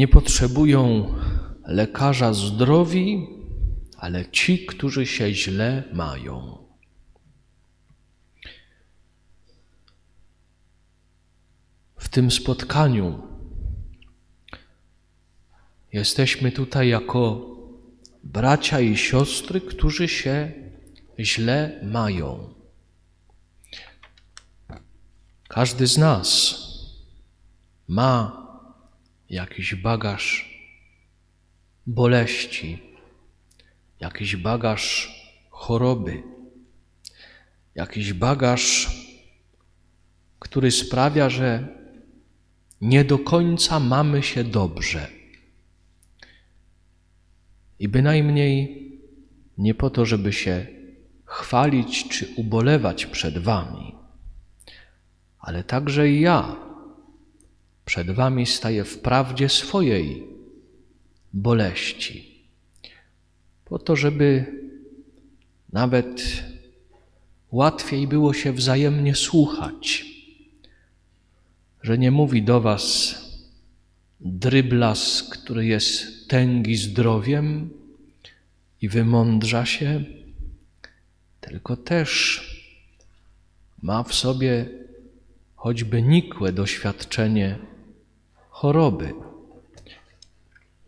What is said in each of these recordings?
Nie potrzebują lekarza zdrowi, ale ci, którzy się źle mają. W tym spotkaniu jesteśmy tutaj jako bracia i siostry, którzy się źle mają. Każdy z nas ma jakiś bagaż boleści, jakiś bagaż choroby, jakiś bagaż, który sprawia, że nie do końca mamy się dobrze. I bynajmniej nie po to, żeby się chwalić czy ubolewać przed Wami, ale także i ja przed Wami staję w prawdzie swojej boleści, po to, żeby nawet łatwiej było się wzajemnie słuchać, że nie mówi do Was dryblas, który jest tęgi zdrowiem i wymądrza się, tylko też ma w sobie choćby nikłe doświadczenie choroby.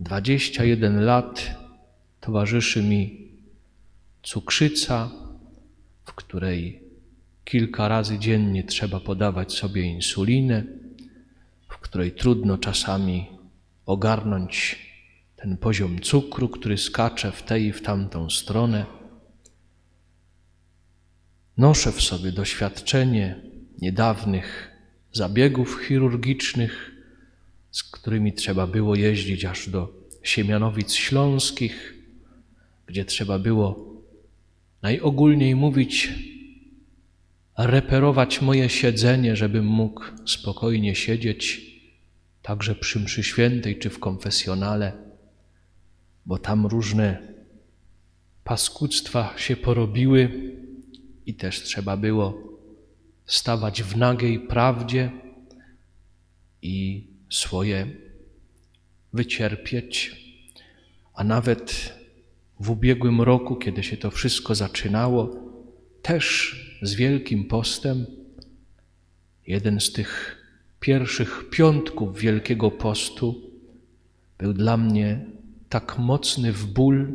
21 lat towarzyszy mi cukrzyca, w której kilka razy dziennie trzeba podawać sobie insulinę, w której trudno czasami ogarnąć ten poziom cukru, który skacze w tę i w tamtą stronę. Noszę w sobie doświadczenie niedawnych zabiegów chirurgicznych, z którymi trzeba było jeździć aż do Siemianowic Śląskich, gdzie trzeba było najogólniej mówić, reperować moje siedzenie, żebym mógł spokojnie siedzieć, także przy mszy świętej czy w konfesjonale, bo tam różne paskudztwa się porobiły i też trzeba było stawać w nagiej prawdzie i swoje wycierpieć, a nawet w ubiegłym roku, kiedy się to wszystko zaczynało, też z Wielkim Postem, jeden z tych pierwszych piątków Wielkiego Postu był dla mnie tak mocny w ból,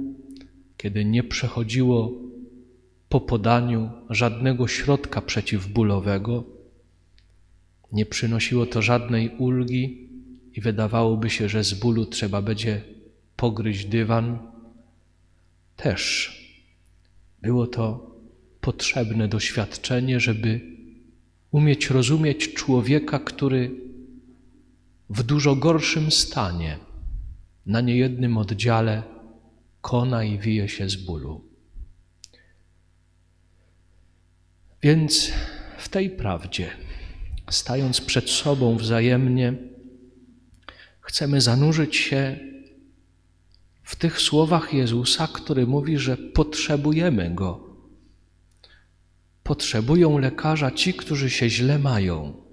kiedy nie przechodziło po podaniu żadnego środka przeciwbólowego, nie przynosiło to żadnej ulgi i wydawałoby się, że z bólu trzeba będzie pogryźć dywan. Też było to potrzebne doświadczenie, żeby umieć rozumieć człowieka, który w dużo gorszym stanie na niejednym oddziale kona i wije się z bólu. Więc w tej prawdzie, stając przed sobą wzajemnie, chcemy zanurzyć się w tych słowach Jezusa, który mówi, że potrzebujemy Go. Potrzebują lekarza ci, którzy się źle mają.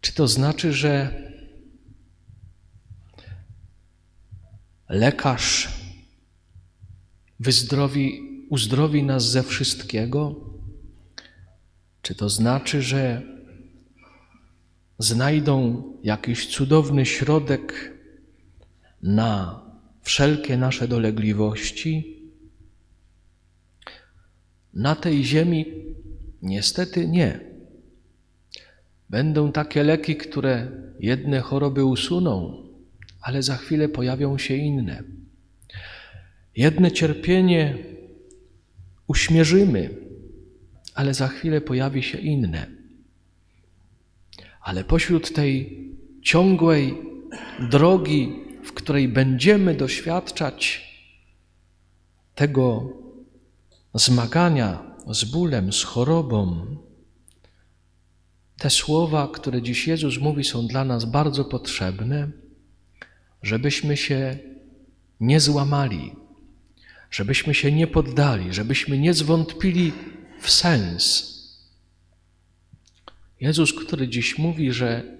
Czy to znaczy, że lekarz wyzdrowi, uzdrowi nas ze wszystkiego? Czy to znaczy, że znajdą jakiś cudowny środek na wszelkie nasze dolegliwości? Na tej ziemi niestety nie. Będą takie leki, które jedne choroby usuną, ale za chwilę pojawią się inne. Jedne cierpienie uśmierzymy, ale za chwilę pojawi się inne. Ale pośród tej ciągłej drogi, w której będziemy doświadczać tego zmagania z bólem, z chorobą, te słowa, które dziś Jezus mówi, są dla nas bardzo potrzebne, żebyśmy się nie złamali, żebyśmy się nie poddali, żebyśmy nie zwątpili w sens. Jezus, który dziś mówi, że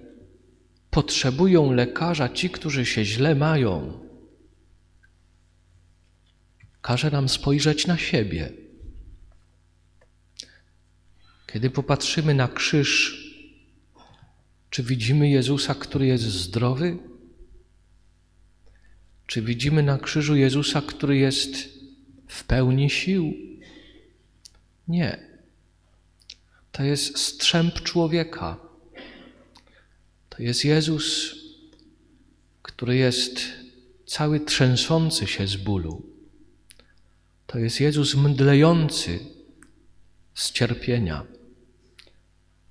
potrzebują lekarza ci, którzy się źle mają, każe nam spojrzeć na siebie. Kiedy popatrzymy na krzyż, czy widzimy Jezusa, który jest zdrowy? Czy widzimy na krzyżu Jezusa, który jest w pełni sił? Nie. To jest strzęp człowieka. To jest Jezus, który jest cały trzęsący się z bólu. To jest Jezus mdlejący z cierpienia.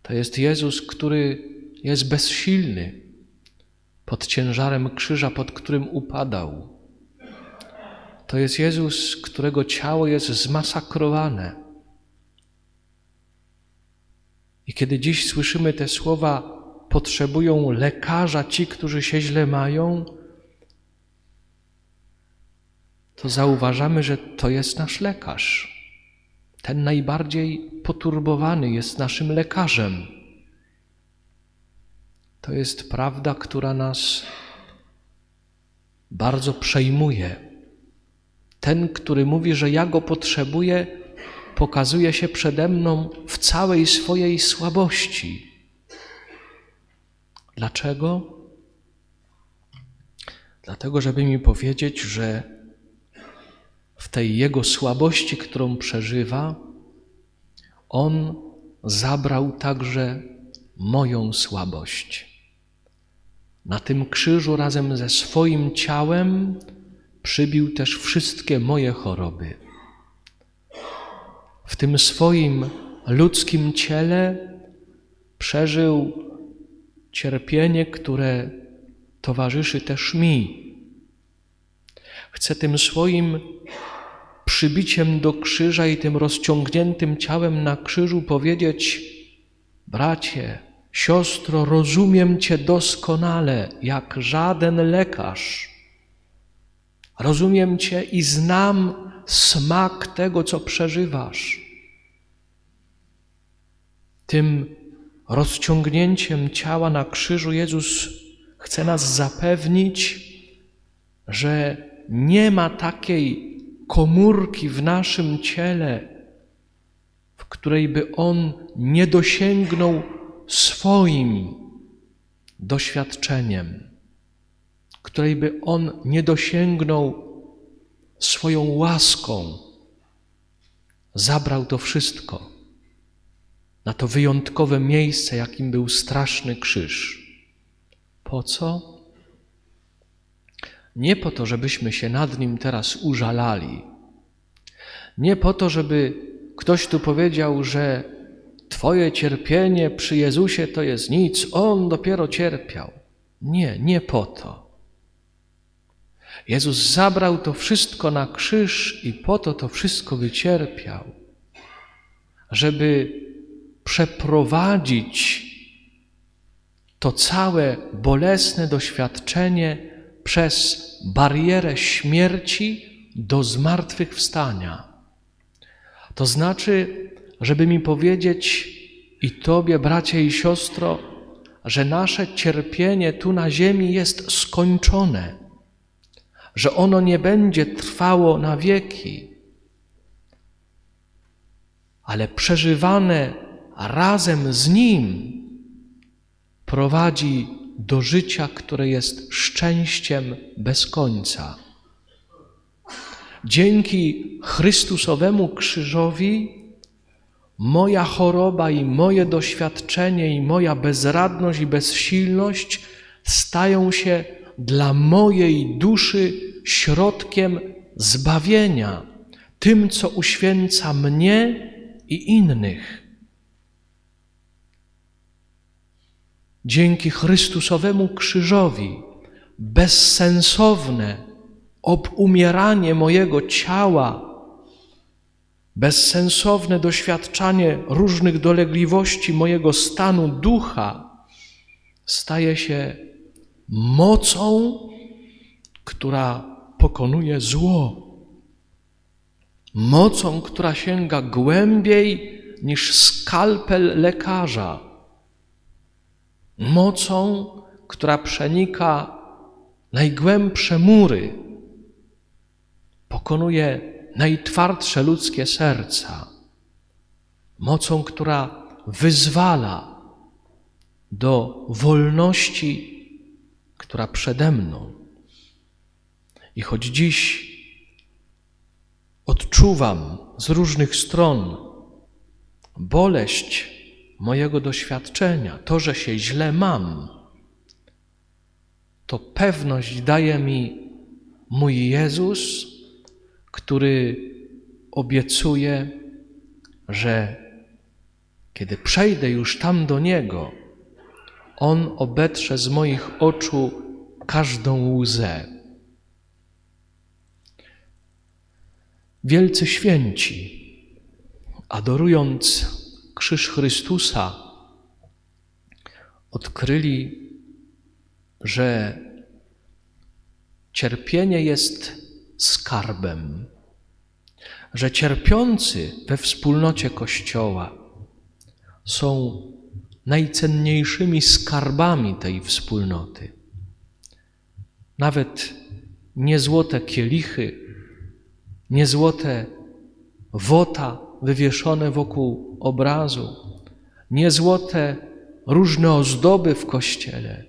To jest Jezus, który jest bezsilny pod ciężarem krzyża, pod którym upadał. To jest Jezus, którego ciało jest zmasakrowane. I kiedy dziś słyszymy te słowa, potrzebują lekarza ci, którzy się źle mają, to zauważamy, że to jest nasz lekarz. Ten najbardziej poturbowany jest naszym lekarzem. To jest prawda, która nas bardzo przejmuje. Ten, który mówi, że ja go potrzebuję, pokazuje się przede mną w całej swojej słabości. Dlaczego? Dlatego, żeby mi powiedzieć, że w tej jego słabości, którą przeżywa, on zabrał także moją słabość. Na tym krzyżu razem ze swoim ciałem przybił też wszystkie moje choroby. W tym swoim ludzkim ciele przeżył cierpienie, które towarzyszy też mi. Chcę tym swoim przybiciem do krzyża i tym rozciągniętym ciałem na krzyżu powiedzieć: Bracie, siostro, rozumiem Cię doskonale, jak żaden lekarz. Rozumiem Cię i znam smak tego, co przeżywasz. Tym rozciągnięciem ciała na krzyżu Jezus chce nas zapewnić, że nie ma takiej komórki w naszym ciele, w której by On nie dosięgnął swoim doświadczeniem, której by On nie dosięgnął swoją łaską. Zabrał to wszystko na to wyjątkowe miejsce, jakim był straszny krzyż. Po co? Nie po to, żebyśmy się nad nim teraz użalali. Nie po to, żeby ktoś tu powiedział, że Twoje cierpienie przy Jezusie to jest nic, On dopiero cierpiał. Nie, nie po to. Jezus zabrał to wszystko na krzyż i po to to wszystko wycierpiał, żeby przeprowadzić to całe bolesne doświadczenie przez barierę śmierci do zmartwychwstania. To znaczy, żeby mi powiedzieć i Tobie, bracie i siostro, że nasze cierpienie tu na ziemi jest skończone, że ono nie będzie trwało na wieki, ale przeżywane razem z Nim prowadzi do życia, które jest szczęściem bez końca. Dzięki Chrystusowemu krzyżowi moja choroba i moje doświadczenie i moja bezradność i bezsilność stają się dla mojej duszy środkiem zbawienia, tym, co uświęca mnie i innych. Dzięki Chrystusowemu krzyżowi bezsensowne obumieranie mojego ciała, bezsensowne doświadczanie różnych dolegliwości mojego stanu ducha staje się mocą, która pokonuje zło. Mocą, która sięga głębiej niż skalpel lekarza. Mocą, która przenika najgłębsze mury, pokonuje najtwardsze ludzkie serca, mocą, która wyzwala do wolności, która przede mną. I choć dziś odczuwam z różnych stron boleść mojego doświadczenia, to, że się źle mam, to pewność daje mi mój Jezus, który obiecuje, że kiedy przejdę już tam do Niego, On obetrze z moich oczu każdą łzę. Wielcy święci, adorując krzyż Chrystusa, odkryli, że cierpienie jest skarbem, że cierpiący we wspólnocie Kościoła są najcenniejszymi skarbami tej wspólnoty. Nawet nie złote kielichy, nie złote wota wywieszone wokół obrazu, nie złote różne ozdoby w kościele,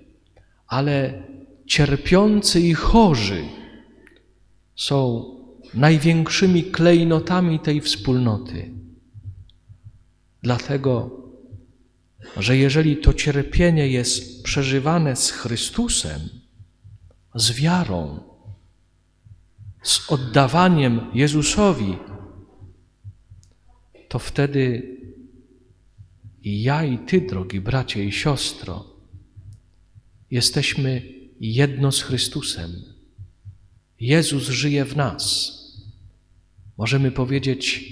ale cierpiący i chorzy są największymi klejnotami tej wspólnoty. Dlatego, że jeżeli to cierpienie jest przeżywane z Chrystusem, z wiarą, z oddawaniem Jezusowi, to wtedy i ja, i Ty, drogi bracie i siostro, jesteśmy jedno z Chrystusem. Jezus żyje w nas. Możemy powiedzieć,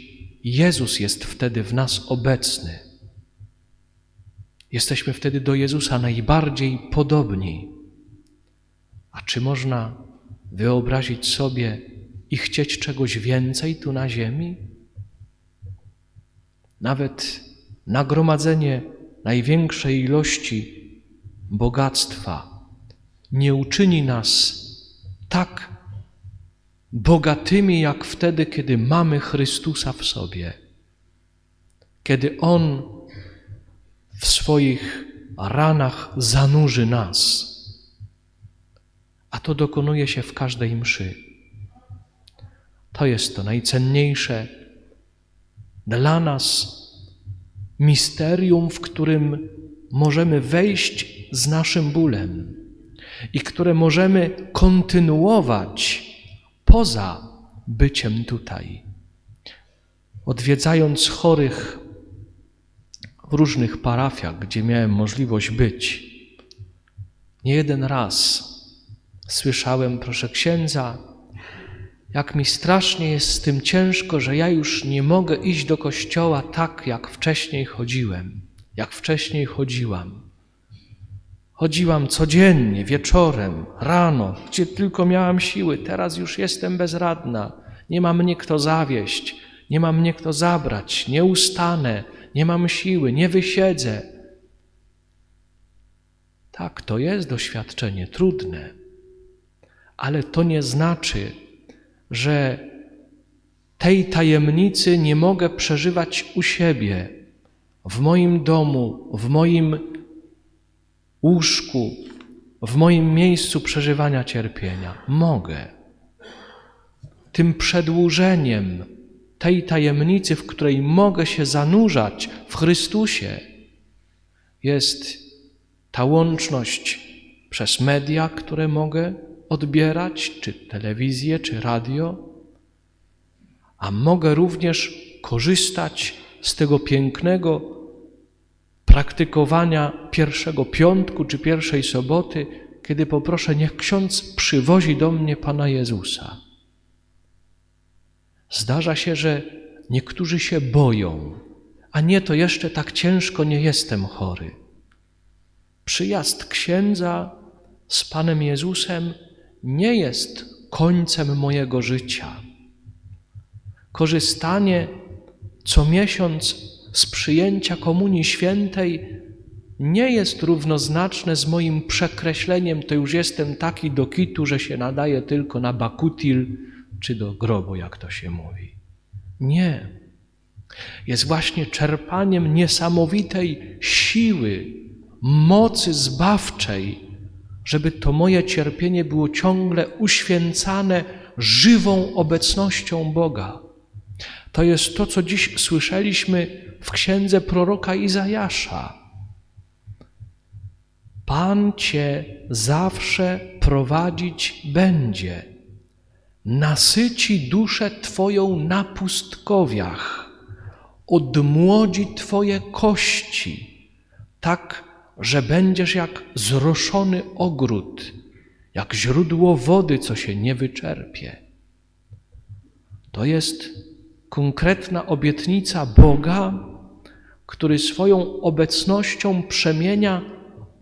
Jezus jest wtedy w nas obecny. Jesteśmy wtedy do Jezusa najbardziej podobni. A czy można wyobrazić sobie i chcieć czegoś więcej tu na ziemi? Nawet nagromadzenie największej ilości bogactwa nie uczyni nas tak bogatymi, jak wtedy, kiedy mamy Chrystusa w sobie, kiedy On w swoich ranach zanurzy nas. A to dokonuje się w każdej mszy. To jest to najcenniejsze dla nas misterium, w którym możemy wejść z naszym bólem i które możemy kontynuować poza byciem tutaj. Odwiedzając chorych różnych parafiach, gdzie miałem możliwość być, nie jeden raz słyszałem, proszę księdza, jak mi strasznie jest z tym ciężko, że ja już nie mogę iść do kościoła tak, jak wcześniej chodziłem, jak wcześniej chodziłam. Chodziłam codziennie, wieczorem, rano, gdzie tylko miałam siły. Teraz już jestem bezradna. Nie ma mnie kto zawieść, nie ma mnie kto zabrać, nie ustanę, nie mam siły, nie wysiedzę. Tak, to jest doświadczenie trudne, ale to nie znaczy, że tej tajemnicy nie mogę przeżywać u siebie, w moim domu, w moim łóżku, w moim miejscu przeżywania cierpienia. Mogę. Tym przedłużeniem tej tajemnicy, w której mogę się zanurzać w Chrystusie, jest ta łączność przez media, które mogę odbierać, czy telewizję, czy radio, a mogę również korzystać z tego pięknego praktykowania pierwszego piątku czy pierwszej soboty, kiedy poproszę, niech ksiądz przywozi do mnie Pana Jezusa. Zdarza się, że niektórzy się boją, a nie to jeszcze tak ciężko nie jestem chory. Przyjazd księdza z Panem Jezusem nie jest końcem mojego życia. Korzystanie co miesiąc z przyjęcia Komunii Świętej nie jest równoznaczne z moim przekreśleniem, to już jestem taki do kitu, że się nadaje tylko na bakutil czy do grobu, jak to się mówi. Nie. Jest właśnie czerpaniem niesamowitej siły, mocy zbawczej, żeby to moje cierpienie było ciągle uświęcane żywą obecnością Boga. To jest to, co dziś słyszeliśmy w księdze proroka Izajasza. Pan cię zawsze prowadzić będzie, nasyci duszę Twoją na pustkowiach, odmłodzi Twoje kości, tak, że będziesz jak zroszony ogród, jak źródło wody, co się nie wyczerpie. To jest konkretna obietnica Boga, który swoją obecnością przemienia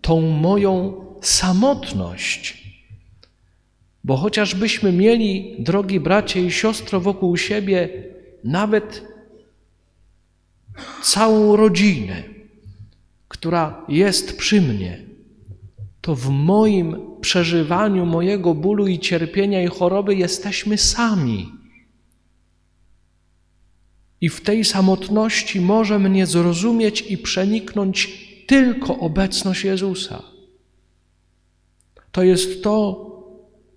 tą moją samotność. Bo chociażbyśmy mieli, drogi bracie i siostro, wokół siebie nawet całą rodzinę, która jest przy mnie, to w moim przeżywaniu mojego bólu i cierpienia i choroby jesteśmy sami. I w tej samotności może mnie zrozumieć i przeniknąć tylko obecność Jezusa. To jest to,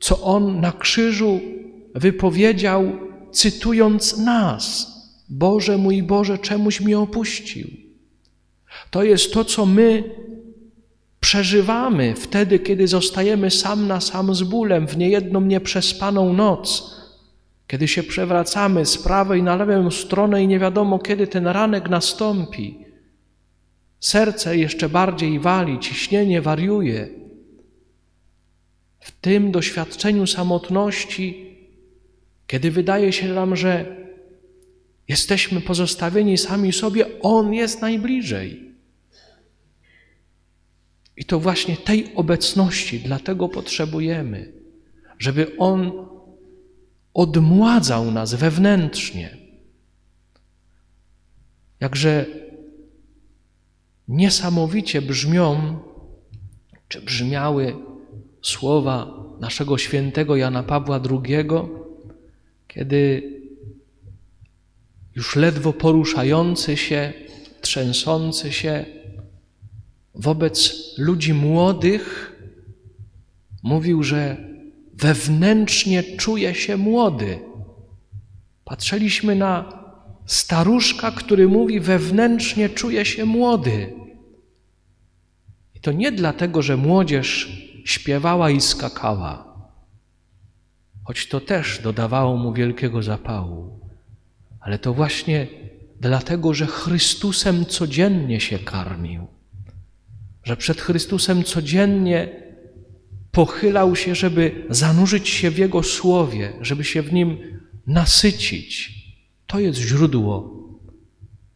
co On na krzyżu wypowiedział, cytując nas: Boże mój Boże, czemuś mnie opuścił. To jest to, co my przeżywamy wtedy, kiedy zostajemy sam na sam z bólem w niejedną nieprzespaną noc, kiedy się przewracamy z prawej na lewą stronę i nie wiadomo, kiedy ten ranek nastąpi. Serce jeszcze bardziej wali, ciśnienie wariuje. W tym doświadczeniu samotności, kiedy wydaje się nam, że jesteśmy pozostawieni sami sobie, On jest najbliżej. I to właśnie tej obecności dlatego potrzebujemy, żeby On odmładzał nas wewnętrznie. Jakże niesamowicie brzmią, czy brzmiały słowa naszego świętego Jana Pawła II, kiedy już ledwo poruszający się, trzęsący się wobec ludzi młodych, mówił, że wewnętrznie czuje się młody. Patrzyliśmy na staruszka, który mówi wewnętrznie czuje się młody. I to nie dlatego, że młodzież śpiewała i skakała, choć to też dodawało mu wielkiego zapału, ale to właśnie dlatego, że Chrystusem codziennie się karmił, że przed Chrystusem codziennie pochylał się, żeby zanurzyć się w Jego słowie, żeby się w nim nasycić. To jest źródło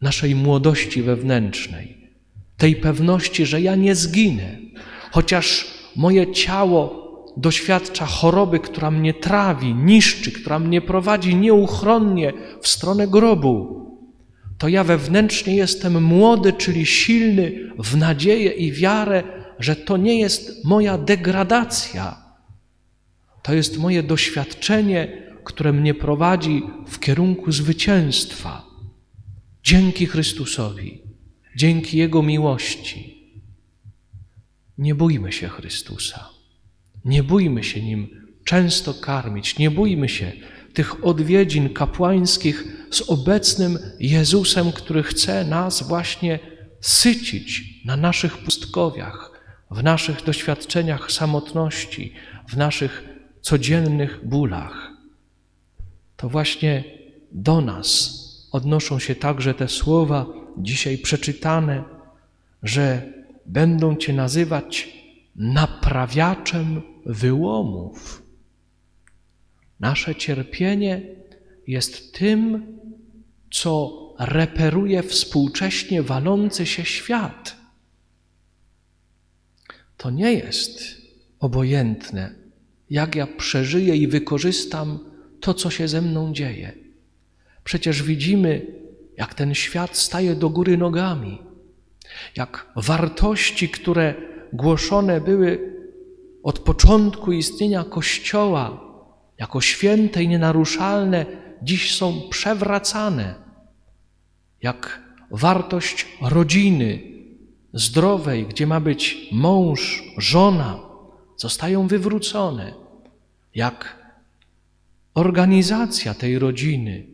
naszej młodości wewnętrznej, tej pewności, że ja nie zginę, chociaż moje ciało doświadcza choroby, która mnie trawi, niszczy, która mnie prowadzi nieuchronnie w stronę grobu, to ja wewnętrznie jestem młody, czyli silny w nadzieję i wiarę, że to nie jest moja degradacja, to jest moje doświadczenie, które mnie prowadzi w kierunku zwycięstwa. Dzięki Chrystusowi, dzięki Jego miłości. Nie bójmy się Chrystusa. Nie bójmy się Nim często karmić. Nie bójmy się tych odwiedzin kapłańskich z obecnym Jezusem, który chce nas właśnie sycić na naszych pustkowiach, w naszych doświadczeniach samotności, w naszych codziennych bólach. To właśnie do nas odnoszą się także te słowa dzisiaj przeczytane, że będą Cię nazywać naprawiaczem wyłomów. Nasze cierpienie jest tym, co reperuje współcześnie walący się świat. To nie jest obojętne, jak ja przeżyję i wykorzystam to, co się ze mną dzieje. Przecież widzimy, jak ten świat staje do góry nogami, jak wartości, które głoszone były od początku istnienia Kościoła jako święte i nienaruszalne, dziś są przewracane, jak wartość rodziny zdrowej, gdzie ma być mąż, żona, zostają wywrócone, jak organizacja tej rodziny,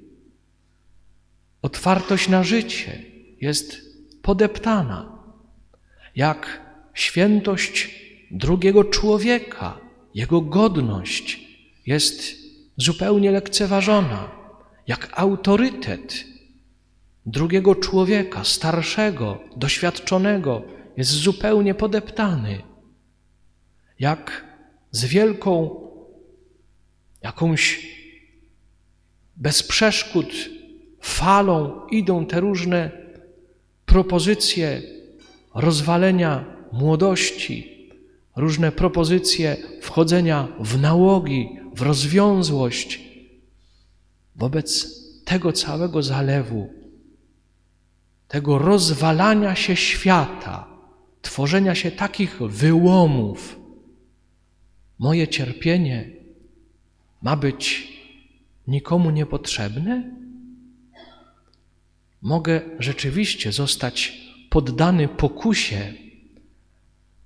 otwartość na życie jest podeptana, jak świętość drugiego człowieka, jego godność jest zupełnie lekceważona, jak autorytet drugiego człowieka, starszego, doświadczonego, jest zupełnie podeptany, jak z wielką jakąś bez przeszkód falą idą te różne propozycje rozwalenia młodości, różne propozycje wchodzenia w nałogi, w rozwiązłość. Wobec tego całego zalewu, tego rozwalania się świata, tworzenia się takich wyłomów, moje cierpienie ma być nikomu niepotrzebne? Mogę rzeczywiście zostać poddany pokusie,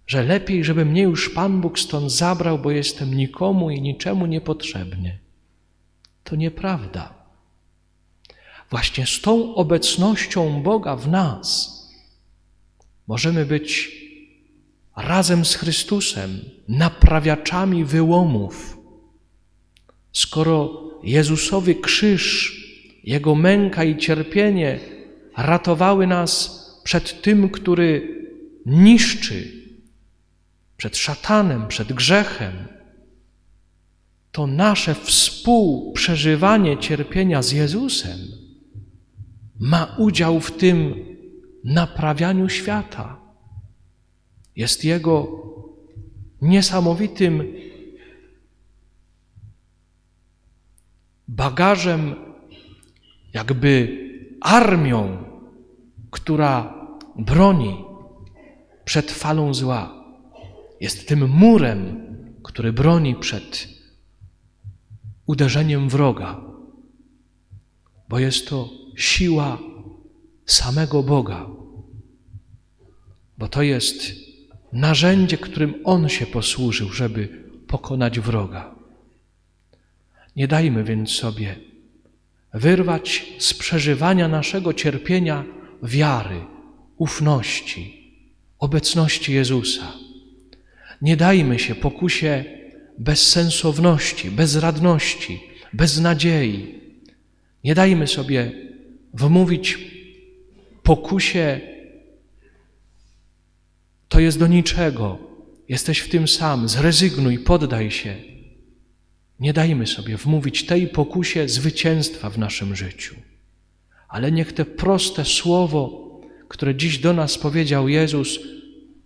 że lepiej, żeby mnie już Pan Bóg stąd zabrał, bo jestem nikomu i niczemu niepotrzebny. To nieprawda. Właśnie z tą obecnością Boga w nas możemy być razem z Chrystusem naprawiaczami wyłomów. Skoro Jezusowy krzyż, Jego męka i cierpienie ratowały nas przed tym, który niszczy, przed szatanem, przed grzechem, to nasze współprzeżywanie cierpienia z Jezusem ma udział w tym naprawianiu świata. Jest Jego niesamowitym bagażem, jakby armią, która broni przed falą zła. Jest tym murem, który broni przed uderzeniem wroga, bo jest to siła samego Boga, bo to jest narzędzie, którym On się posłużył, żeby pokonać wroga. Nie dajmy więc sobie wyrwać z przeżywania naszego cierpienia wiary, ufności, obecności Jezusa. Nie dajmy się pokusie bezsensowności, bezradności, beznadziei. Nie dajmy sobie wmówić pokusie, to jest do niczego, jesteś w tym sam, zrezygnuj, poddaj się. Nie dajmy sobie wmówić tej pokusie zwycięstwa w naszym życiu. Ale niech te proste słowo, które dziś do nas powiedział Jezus,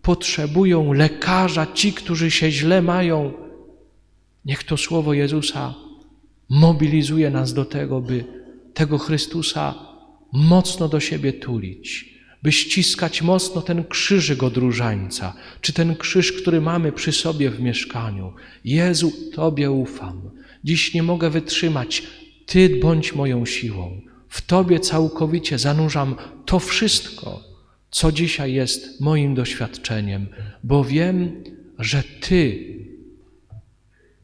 potrzebują lekarza, ci, którzy się źle mają. Niech to słowo Jezusa mobilizuje nas do tego, by tego Chrystusa mocno do siebie tulić, by ściskać mocno ten krzyżyk od czy ten krzyż, który mamy przy sobie w mieszkaniu. Jezu, Tobie ufam. Dziś nie mogę wytrzymać. Ty bądź moją siłą. W Tobie całkowicie zanurzam to wszystko, co dzisiaj jest moim doświadczeniem, bo wiem, że Ty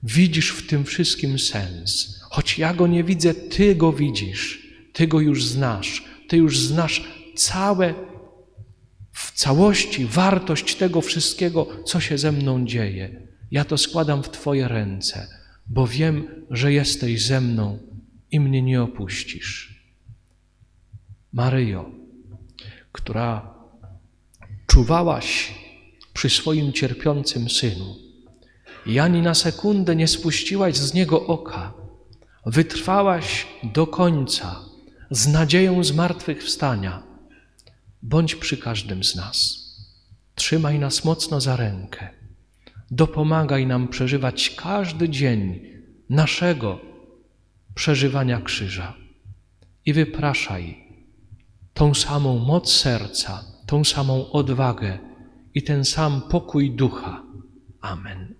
widzisz w tym wszystkim sens. Choć ja go nie widzę, Ty go widzisz, Ty go już znasz, Ty już znasz całe, w całości wartość tego wszystkiego, co się ze mną dzieje. Ja to składam w Twoje ręce, bo wiem, że jesteś ze mną i mnie nie opuścisz. Maryjo, która czuwałaś przy swoim cierpiącym synu i ani na sekundę nie spuściłaś z niego oka, wytrwałaś do końca z nadzieją zmartwychwstania, bądź przy każdym z nas. Trzymaj nas mocno za rękę. Dopomagaj nam przeżywać każdy dzień naszego przeżywania krzyża i wypraszaj tą samą moc serca, tą samą odwagę i ten sam pokój ducha. Amen.